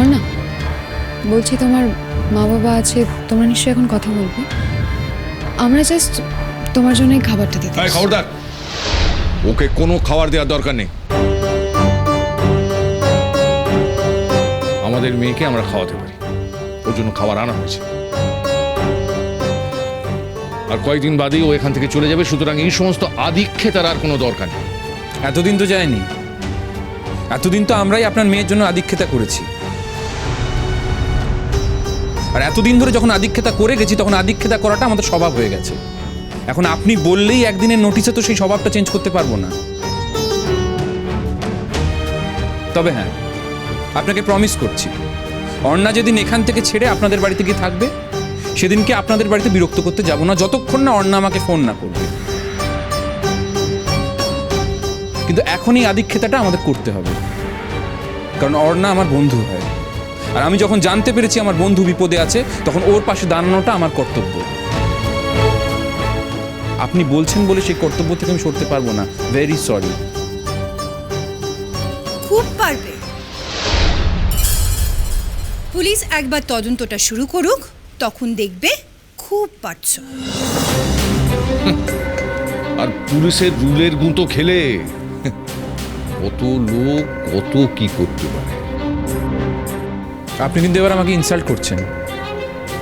অর্ণা বলছি তোমার মা বাবা আছে তোমরা নিশ্চয়ই এখন কথা বলবে। আমরা জাস্ট তোমার জন্য খাবারটা দিতে এই খবরদার ওকে কোনো খাবার দেওয়ার দরকার নেই। আমাদের মেয়েকে আমরা খাওয়াতে পারি। ওর জন্য খাবার আনা হয়েছে। আর কয়েকদিন বাদেই ও এখান থেকে চলে যাবে সুতরাং এই সমস্ত আদিক্ষেতার আর কোনো দরকার নেই। এতদিন তো যায়নি। এতদিন তো আমরাই আপনার মেয়ের জন্য আদিক্ষেতা করেছি। আর এতদিন ধরে যখন আদিক্ষেতা করে গেছি, তখন আদিক্ষেতা করাটা আমাদের স্বভাব হয়ে গেছে। এখন আপনি বললেই একদিনের নোটিশে তো সেই স্বভাবটা চেঞ্জ করতে পারব না। তবে হ্যাঁ আপনাকে প্রমিস করছি, অর্ণা যেদিন এখান থেকে ছেড়ে আপনাদের বাড়িতে গিয়ে থাকবে, সেদিনকে আপনাদের বাড়িতে বিরক্ত করতে যাব না, যতক্ষণ না অর্ণা আমাকে ফোন না করবে। কিন্তু এখনই আদিক্ষেতাটা আমাদের করতে হবে। কারণ অর্ণা আমার বন্ধু হয়। আর আমি যখন জানতে পেরেছি আমার বন্ধু বিপদে আছে তখন ওর পাশে দাঁড়ানোটা আমার কর্তব্য। আপনি বলছেন বলে সেই কর্তব্য থেকে আমি সরতে পারব না। ভেরি সরি খুব পারবে। পুলিশ একবার তদন্তটা শুরু করুক তখন দেখবে খুব পারছ। আর পুলিশের রুলের গুঁতো খেলে? কত লোক কত কি করতে পারে? আপনি কিন্তু এবার আমাকে ইনসাল্ট করছেন।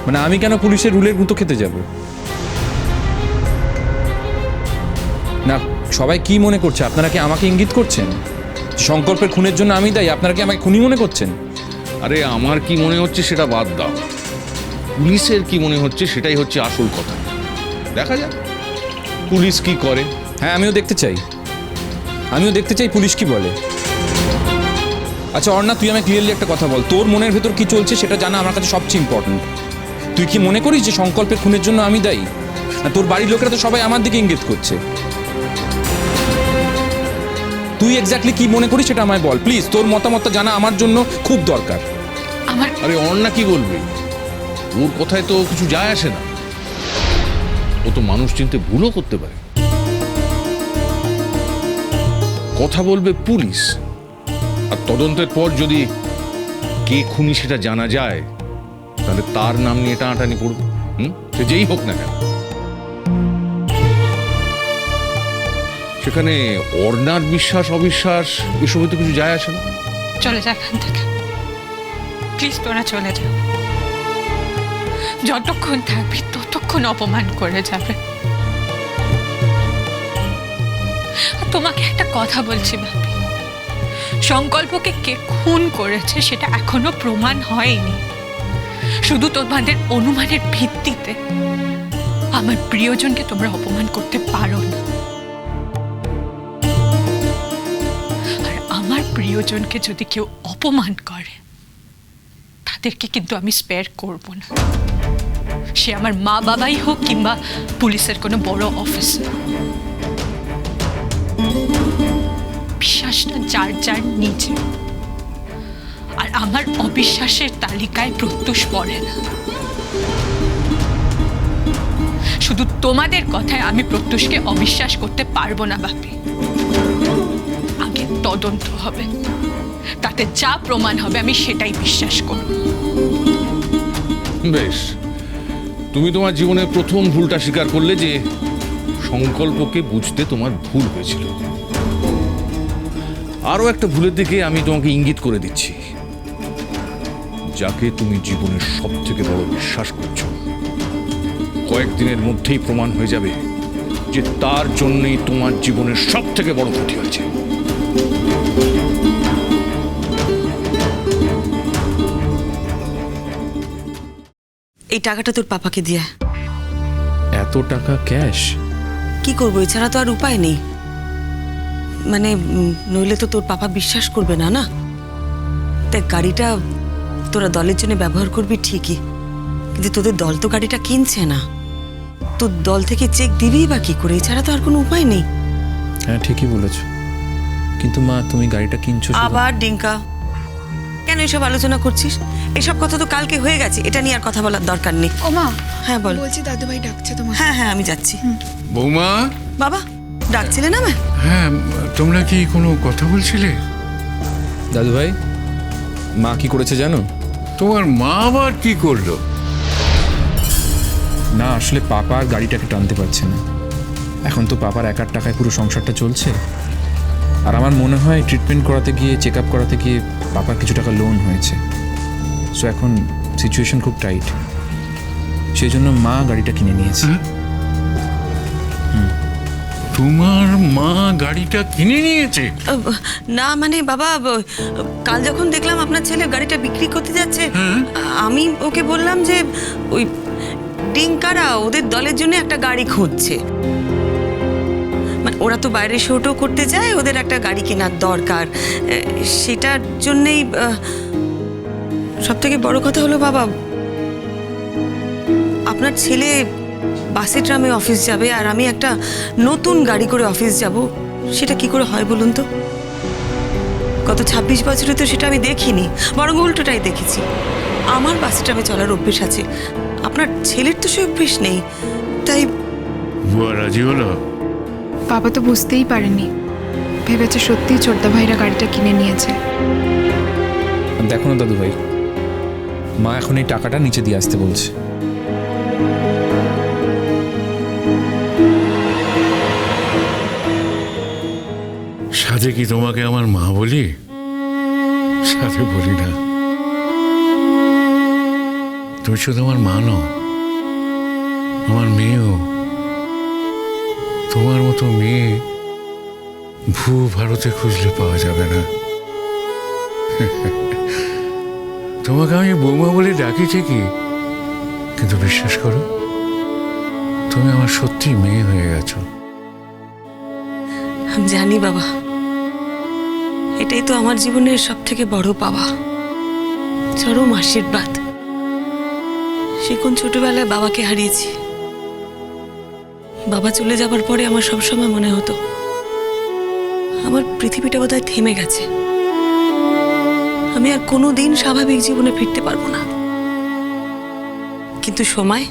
মানে আমি কেন পুলিশের রুলের গুঁতো খেতে যাব? না সবাই কি মনে করছে? আপনারা কি আমাকে ইঙ্গিত করছেন? সংকল্পের খুনের জন্য আমি দায়ী আপনারা কি আমাকে খুনি মনে করছেন? আরে আমার কি মনে হচ্ছে সেটা বাদ দাও। পুলিশের কি মনে হচ্ছে সেটাই হচ্ছে আসল কথা। দেখা যাক পুলিশ কি করে? হ্যাঁ আমিও দেখতে চাই। আমিও দেখতে চাই পুলিশ কি বলে। আচ্ছা অর্ণা তুই আমাকে ক্লিয়ারলি একটা কথা বল। তোর মনের ভেতর কি চলছে সেটা জানা আমার কাছে সবচেয়ে ইম্পর্টেন্ট তুই কি মনে করিস যে সংকল্পের খুনের জন্য আমি দায়ী? না তোর বাড়ির লোকেরা তো সবাই আমার দিকে ইঙ্গিত করছে। তুই এক্স্যাক্টলি কি মনে করিস সেটা আমায় বল প্লিজ তোর মতামতটা জানা আমার জন্য খুব দরকার। আমার আরে অন্না কি বলবে? ওর কথায় তো কিছু যায় আসে না। ও তো মানুষ চিনতে ভুলও করতে পারে। কথা বলবে পুলিশ। আর তদন্তের পর যদি কে খুনি সেটা জানা যায়, তাহলে তার নাম নিয়ে টানাটানি পড়বে হুম? সে যেই হোক না কেন। সেখানে অর্ণার বিশ্বাস, অবিশ্বাস, এসবে তো কিছু যায় আসে না। চলে যা এখান থেকে। প্লিজ তোরা চলে যা। যতক্ষণ থাকবি, ততক্ষণ অপমান করে যাবে। তোমাকে একটা কথা বলছি, ভাবি। সংকল্পকে কে খুন করেছে সেটা এখনও প্রমাণ হয়নি। শুধু তোমাদের অনুমানের ভিত্তিতে আমার প্রিয়জনকে তোমরা অপমান করতে পারো না। আর আমার প্রিয়জনকে যদি কেউ অপমান করে, তাদেরকে কিন্তু আমি স্পেয়ার করব না। সে আমার মা বাবাই হোক কিংবা পুলিশের কোনো বড় অফিসার বিশ্বাসটা যার যার নিজে আর আমার অবিশ্বাসের তালিকায় প্রত্যুষ পড়ে না। শুধু তোমাদের কথায় আমি প্রত্যুষকে অবিশ্বাস করতে পারব না, বাপি। আগে তদন্ত হবে। তাতে যা প্রমাণ হবে, আমি সেটাই বিশ্বাস করব। বেশ। তুমি তোমার জীবনের প্রথম ভুলটা স্বীকার করলে যে সংকল্পকে বুঝতে তোমার ভুল হয়েছিল। আরও একটা ভুলের দিকে আমি তোমাকে ইঙ্গিত করে দিচ্ছি। যাকে তুমি জীবনের সব থেকে বড় বিশ্বাস করছ। কয়েকদিনের মধ্যেই প্রমাণ হয়ে যাবে যে তার জন্যই তোমার জীবনের সব থেকে বড় ক্ষতি হয়েছে। এই টাকাটা তোর পাপাকে দিয়ে। এত টাকা ক্যাশ? কি করব? এছাড়া তো আর উপায় নেই। মানে নইলে তো তোর পাপা বিশ্বাস করবে না না? দেখ গাড়িটা তোরা দলের জন্য ব্যবহার করবি ঠিকই কিন্তু তোদের দল তো গাড়িটা কিনছে না। তোর দল থেকে চেক দিবি বা কি করে? এছাড়া তো আর কোনো উপায় নেই। হ্যাঁ ঠিকই বলেছ। কিন্তু মা তুমি গাড়িটা কিনছো আবার ডিঙ্কা কেন এসব আলোচনা করছিস? এসব কথা তো কালকে হয়ে গেছে এটা নিয়ে আর কথা বলার দরকার নেই। ওমা হ্যাঁ বল। বলছি দাদুভাই ডাকছে তোমার হ্যাঁ হ্যাঁ আমি যাচ্ছি। বৌমা? বাবা? ডাকছিলে না আমায়? হ্যাঁ তোমরা কি কোনো কথা বলছিলে? দাদু ভাই মা কি করেছে জানো? তোমার মা আবার কি করল? না আসলে পাপা আর গাড়িটাকে টানতে পারছে না। এখন তো পাপার একার টাকায় পুরো সংসারটা চলছে। আর আমার মনে হয় ট্রিটমেন্ট করাতে গিয়ে চেক আপ করাতে গিয়ে পাপার কিছু টাকা লোন হয়েছে। সো এখন সিচুয়েশন খুব টাইট সেই জন্য মা গাড়িটা কিনে নিয়েছে। তোমার মা গাড়িটা কিনে নিয়েছে। না মানে বাবা কাল যখন দেখলাম আপনার ছেলে গাড়িটা বিক্রি করতে যাচ্ছে আমি ওকে বললাম যে ওই ডিঙ্কারা ওদের দলের জন্য একটা গাড়ি খুঁজছে। মানে ওরা তো বাইরে শোটো করতে যায় ওদের একটা গাড়ি কেনার দরকার। সেটার জন্যেই সব থেকে বড় কথা হলো বাবা আপনার ছেলে বাসে ট্রামে অফিস যাবে আর আমি একটা নতুন গাড়ি করে অফিস যাব সেটা কি করে হয় বলুন তো? গত ছাব্বিশ বছরে তো সেটা আমি দেখিনি বরং উল্টোটাই দেখেছি। আমার বাসে ট্রামে চলার অভ্যেস আছে। আপনার ছেলের তো সে অভ্যেস নেই তাই বুয়া রাজি হলো? বাবা তো বুঝতেই পারেনি। ভেবেছে সত্যিই ছোটদা ভাইরা গাড়িটা কিনে নিয়েছে। দেখো না দাদু ভাই মা এখন এই টাকাটা নিচে দিয়ে আসতে বলছে। সাথে কি তোমাকে আমার মা বলি? সাথে বলি না। তুমি শুধু আমার মা নও, আমার মেয়েও। তোমার মতো মেয়ে ভূ ভারতে খুঁজলে পাওয়া যাবে না। তোমাকে আমি বৌমা বলে ডাকি ঠিকই, কিন্তু বিশ্বাস করো তুমি আমার সত্যি মেয়ে হয়ে গেছো। আমি জানি বাবা। এটাই তো আমার জীবনের সব থেকে বড় পাওয়া। চরম আশীর্বাদ। সে কোন ছোটবেলায় বাবাকে হারিয়েছি। বাবা চলে যাবার পরে আমার সবসময় মনে হতো, আমার পৃথিবীটা বোধহয় থেমে গেছে। আমি আর কোনো দিন স্বাভাবিক জীবনে ফিরতে পারব না। কিন্তু সময়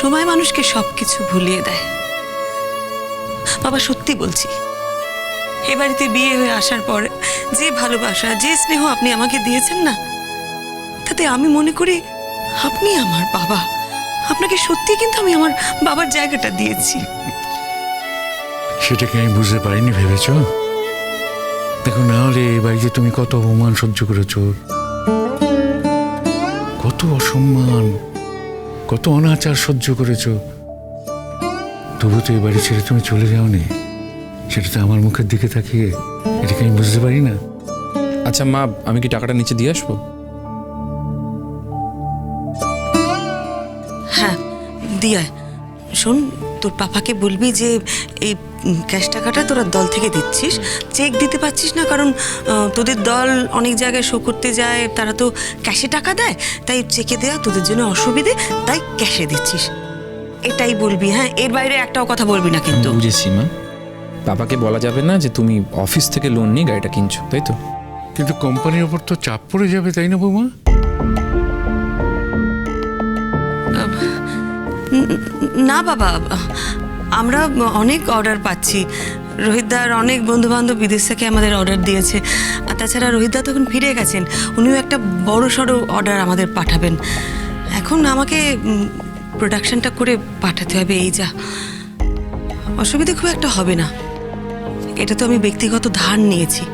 সময় মানুষকে সবকিছু ভুলিয়ে দেয়। বাবা, সত্যি বলছি, এ বাড়িতে বিয়ে হয়ে আসার পর যে ভালোবাসা, যে স্নেহ আপনি আমাকে দিয়েছেন না, তাতে আমি মনে করি আপনি আমার বাবা। আপনাকে সত্যি কিন্তু আমি আমার বাবার জায়গাটা দিয়েছি। সেটাকে আমি বুঝতে পারিনি, ভেবেছ? দেখো না হলে এই বাড়িতে তুমি কত অপমান সহ্য করেছ। কত অসম্মান। কত অনাচার সহ্য করেছ। তবু তো এই বাড়ি ছেড়ে তুমি চলে যাওনি। সেটা তো আমার মুখের দিকে তাকিয়ে এটাকে আমি বুঝতে পারি না? আচ্ছা মা আমি কি টাকাটা নিচে দিয়ে আসব? হ্যাঁ দিয়ে শোন তোর পাপাকে বলবি যে এই ক্যাশ টাকাটা তোরা দল থেকে দিচ্ছিস। চেক দিতে পারছিস না কারণ তোদের দল অনেক জায়গায় শো করতে যায় তারা তো ক্যাশে টাকা দেয়। তাই চেকে দেওয়া তোদের জন্য অসুবিধে তাই ক্যাশে দিচ্ছিস। এটাই বলবি হ্যাঁ? এর বাইরে একটাও কথা বলবি না কিন্তু। বুঝেছি মা। পাপাকে বলা যাবে না যে তুমি অফিস থেকে লোন নিয়ে গাড়িটা কিনছো তাই তো? কিন্তু কোম্পানির ওপর তো চাপ পড়ে যাবে তাই না বৌমা? না বাবা, আমরা অনেক অর্ডার পাচ্ছি। রোহিতদার অনেক বন্ধু বান্ধব বিদেশ থেকে আমাদের অর্ডার দিয়েছে। আর তাছাড়া রোহিতদা তখন ফিরে গেছেন। উনিও একটা বড় সড়ো অর্ডার আমাদের পাঠাবেন। এখন আমাকে প্রোডাকশনটা করে পাঠাতে হবে, এই যা। অসুবিধা খুব একটা হবে না। এটা তো আমি ব্যক্তিগত ধার নিয়েছি।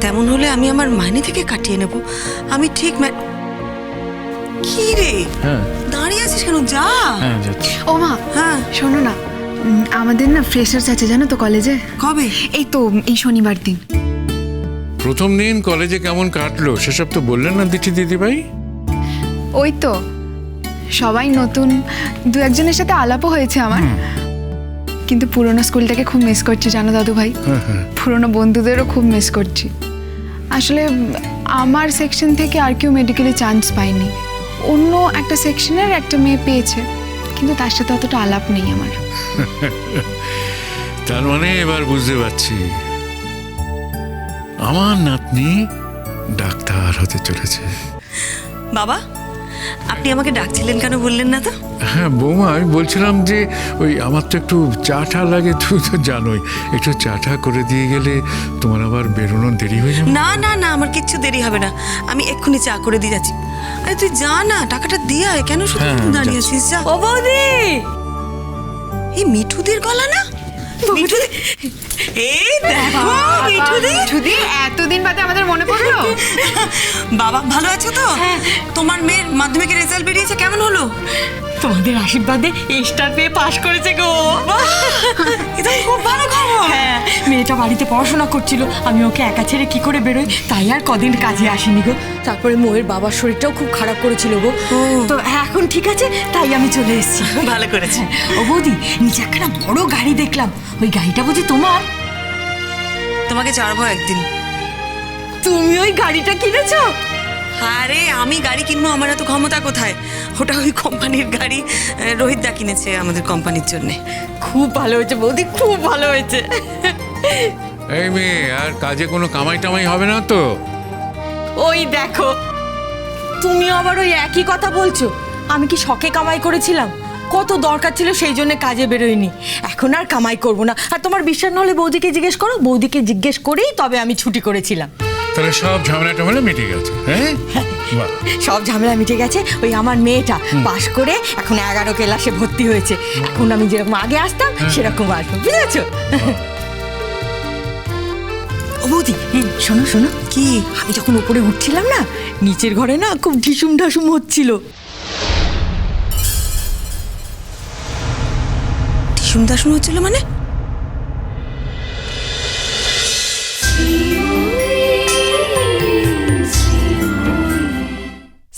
তেমন হলে আমি আমার মাইনে থেকে কাটিয়ে নেব। আমি ঠিক কি রে হ্যাঁ। দাঁড়িয়ে আছিস কেন? যা। হ্যাঁ যাচ্ছি। ও মা হ্যাঁ। শোনো না উম, আমাদের না ফ্রেশার্স আছে জানো তো কলেজে? কবে? এই তো এই শনিবার দিন। প্রথম দিন কলেজে কেমন কাটলো? সেসব তো বললেন না দিঠি দিদিভাই। ওই তো সবাই নতুন দু একজনের সাথে আলাপও হয়েছে আমার। কিন্তু পুরোনো স্কুলটাকে খুব মিস করছি জানো দাদু ভাই পুরোনো বন্ধুদেরও খুব মিস করছি। আসলে উম, আমার সেকশন থেকে আর কেউ মেডিকেলে চান্স পায়নি। অন্য একটা সেকশনের একটা মেয়ে পেয়েছে কিন্তু তার সাথে অতটা আলাপ নেই আমার। তার মানে এবার বুঝতে পারছি। আমার নাতনি ডাক্তার হতে চলেছে। বাবা আপনি আমাকে ডাকছিলেন কেন বললেন না তো? হ্যাঁ বৌমা আমি বলছিলাম যে ওই আমার তো একটু চা টা লাগে তুই তো জানোই। একটু চা টা করে দিয়ে গেলে তোমার আবার বেরোনোর দেরি হয়ে যাবে। না না না আমার কিচ্ছু দেরি হবে না। আমি এক্ষুনি চা করে দিয়ে যাচ্ছি। তুই যা না টাকাটা দিয়ে আয় কেন শুধু হ্যাঁ, দাঁড়িয়ে আছিস যা। ও বৌদি! এই মিঠুদের গলা না? মিঠুদি এই দেখো মিঠুদি! ছুদি এতদিন বাদে আমাদের মনে পড়ল? বাবা ভালো আছো তো? তোমার মেয়ের মাধ্যমিকের রেজাল্ট বেরিয়েছে কেমন হলো? তোমাদের আশীর্বাদে স্টার পেয়ে পাশ করেছে গো। এটা খুব ভালো খবর। হ্যাঁ মেয়েটা বাড়িতে পড়াশোনা করছিল আমি ওকে একা ছেড়ে কি করে বেরোই? তাই আর কদিন কাজে আসিনি গো। তারপরে মোয়ের বাবার শরীরটাও খুব খারাপ করেছিল গো। তো এখন ঠিক আছে তাই আমি চলে এসেছি। ভালো করেছে। ও বৌদি নিচে একখানা বড় গাড়ি দেখলাম। ওই গাড়িটা বুঝি তোমার? তোমাকে ছাড়বো একদিন। তুমি ওই গাড়িটা কিনেছো? আরে আমি গাড়ি কিনবো আমার এত ক্ষমতা কোথায়? ওটা ওই কোম্পানির গাড়ি আহ, রোহিত দা কিনেছে আমাদের কোম্পানির জন্য। খুব ভালো হয়েছে বৌদি খুব ভালো হয়েছে। এই মেয়ে আর কাজে কোনো কামাই টামাই হবে না তো? ওই দেখো তুমি আবার ওই একই কথা বলছো। আমি কি শখে কামাই করেছিলাম? কত দরকার ছিল সেই জন্য কাজে বেরোয়নি। এখন আর কামাই করব না। আর তোমার বিশ্বাস না হলে বৌদিকে জিজ্ঞেস করো? বৌদিকে জিজ্ঞেস করেই তবে আমি ছুটি করেছিলাম। তাহলে সব ঝামেলা টামেলা মিটে গেছে হ্যাঁ? বাহ। সব ঝামেলা মিটে গেছে ওই আমার মেয়েটা পাশ করে এখন এগারো ক্লাসে ভর্তি হয়েছে। এখন আমি যেরকম আগে আসতাম সেরকম আসব বুঝেছ? ও বৌদি শোনো শোনো কি আমি যখন উপরে উঠছিলাম না নিচের ঘরে না খুব ঢিসুম ঢাসুম হচ্ছিল। টিসুম দাসুম হচ্ছিল মানে?